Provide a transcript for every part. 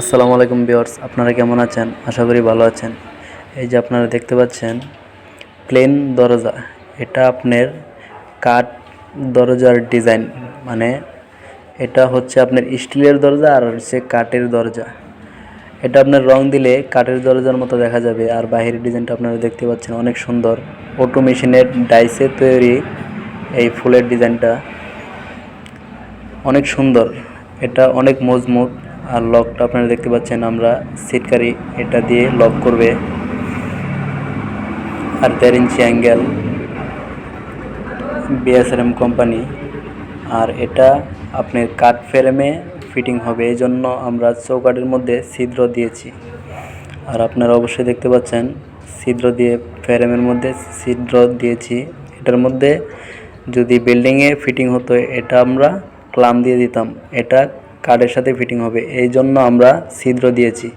আসসালামু আলাইকুম বিয়ার্স আপনারা কেমন আছেন? আশা করি ভালো আছেন। এই যে আপনারা দেখতে পাচ্ছেন প্লেন দরজা, এটা আপনার কাঠ দরজার ডিজাইন মানে এটা হচ্ছে আপনার স্টিলের দরজা আর হচ্ছে কাঠের দরজা। এটা আপনার রং দিলে কাঠের দরজার মতো দেখা যাবে আর বাহিরের ডিজাইনটা আপনারা দেখতে পাচ্ছেন অনেক সুন্দর। অটো মেশিনের ডাইসে তৈরি এই ফুলের ডিজাইনটা অনেক সুন্দর, এটা অনেক মজবুত। আর লকটা আপনারা দেখতে পাচ্ছেন, আমরা সিটকারি এটা দিয়ে লক করবে। আর দেড় ইঞ্চি অ্যাঙ্গেল বিএসআরএম কোম্পানি আর এটা আপনার কাঠ ফ্রেমে ফিটিং হবে এই জন্য আমরা চৌকাঠের মধ্যে ছিদ্র দিয়েছি। আর আপনারা অবশ্যই দেখতে পাচ্ছেন, ছিদ্র দিয়ে ফ্রেমের মধ্যে ছিদ্র দিয়েছি। এটার মধ্যে যদি বিল্ডিংয়ে ফিটিং হতো, এটা আমরা ক্লাম দিয়ে দিতাম। এটা কাঠের সাথে ফিটিং হবে। এই জন্য আমরা ছিদ্র দিয়েছি।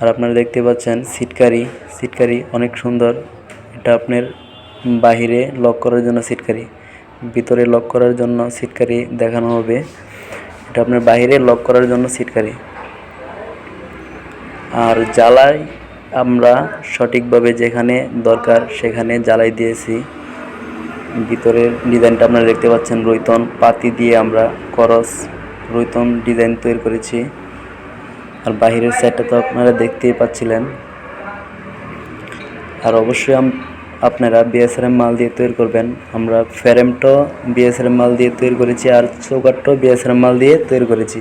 আর আপনারা দেখতে পাচ্ছেন সিটকারি সিটকারি অনেক সুন্দর। এটা আপনার বাহিরে লক করার জন্য সিটকারি ভিতরে লক করার জন্য সিটকারি দেখানো হবে। এটা আপনার বাহিরে লক করার জন্য সিটকারি আর জ্বালাই আমরা সঠিকভাবে যেখানে দরকার সেখানে জ্বালাই দিয়েছি। ভিতরের ডিজাইনটা আপনারা দেখতে পাচ্ছেন, রৈতন পাতি দিয়ে আমরা করস রৈতন ডিজাইন তৈরি করেছি। আর বাহিরের সাইডটা তো আপনারা দেখতেই পাচ্ছিলেন। আর অবশ্যই আপনারা বিএসআরএম মাল দিয়ে তৈরি করবেন। আমরা ফ্রেমটাও বিএসআরএম মাল দিয়ে তৈরি করেছি আর চৌকাটটাও বিএসআরএম মাল দিয়ে তৈরি করেছি।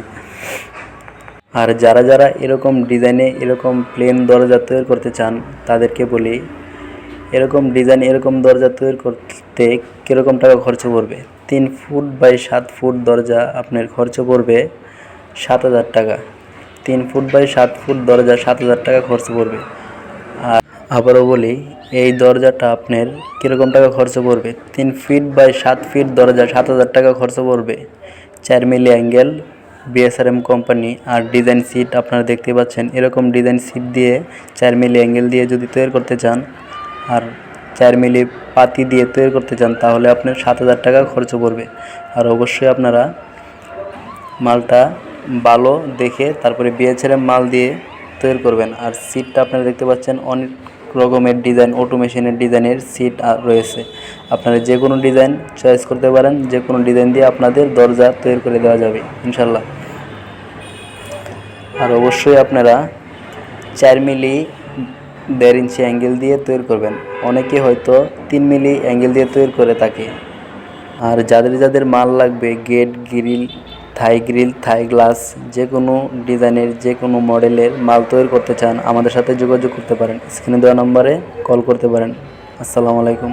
আর যারা যারা এরকম ডিজাইনে, এরকম প্লেন দরজা তৈরি করতে চান, তাদেরকে বলি এরকম ডিজাইন এরকম দরজা তৈরি করতে কীরকম টাকা খরচ পড়বে? তিন ফুট বাই সাত ফুট দরজা আপনার খরচ পড়বে সাত হাজার টাকা। তিন ফুট বাই সাত ফুট দরজা সাত হাজার টাকা খরচ পড়বে। আর আবারও বলি, এই দরজাটা আপনার কীরকম টাকা খরচ পড়বে? তিন ফিট বাই সাত ফিট দরজা সাত হাজার টাকা খরচ পড়বে। চার মিলি অ্যাঙ্গেল বিএসআরএম কোম্পানি আর ডিজাইন সিট আপনারা দেখতে পাচ্ছেন। এরকম ডিজাইন সিট দিয়ে চার মিলি অ্যাঙ্গেল দিয়ে যদি তৈরি করতে চান আর চার মিলি পাতি দিয়ে তৈরি করতে চান, তাহলে আপনার সাত হাজার টাকা খরচ পড়বে। আর অবশ্যই আপনারা মালটা ভালো দেখে তারপরে বিএচএরএম মাল দিয়ে তৈরি করবেন। আর সিটটা আপনারা দেখতে পাচ্ছেন, অনেক রকমের ডিজাইন অটো মেশিনের ডিজাইনের সিট রয়েছে। আপনারা যে কোনো ডিজাইন চয়েস করতে পারেন, যে কোনো ডিজাইন দিয়ে আপনাদের দরজা তৈরি করে দেওয়া যাবে ইনশাল্লাহ আর অবশ্যই আপনারা চার মিলি দেড় ইঞ্চি অ্যাঙ্গেল দিয়ে তৈরি করবেন। অনেকে হয়তো তিন মিলি অ্যাঙ্গেল দিয়ে তৈরি করে থাকে। আর যাদের যাদের মাল লাগবে gate grill Thai grill Thai glass যে কোনো ডিজাইনের যে কোনো মডেলের মাল তৈরি করতে চান, আমাদের সাথে যোগাযোগ করতে পারেন। স্ক্রিনে দেওয়া নম্বরে কল করতে পারেন। আসসালামু আলাইকুম।